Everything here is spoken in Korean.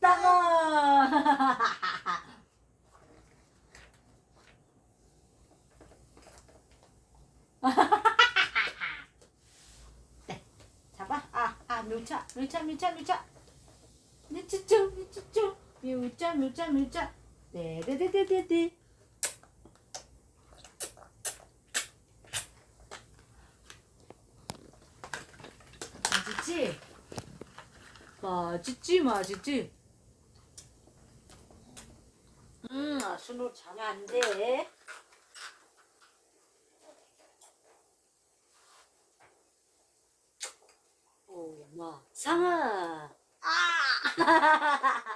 땅어. 네, 잡아. 아, 아, 묘차, 묘차, 묘차, 묘차. 묘차죠, 묘차죠. 묘차, 묘차, 묘차. 네, 네, 네, 네, 네, 네. 맛있지? 맛있지, 맛있지? 음, 아, 술로 자면 안 돼. 오, 엄마. 상아. 아!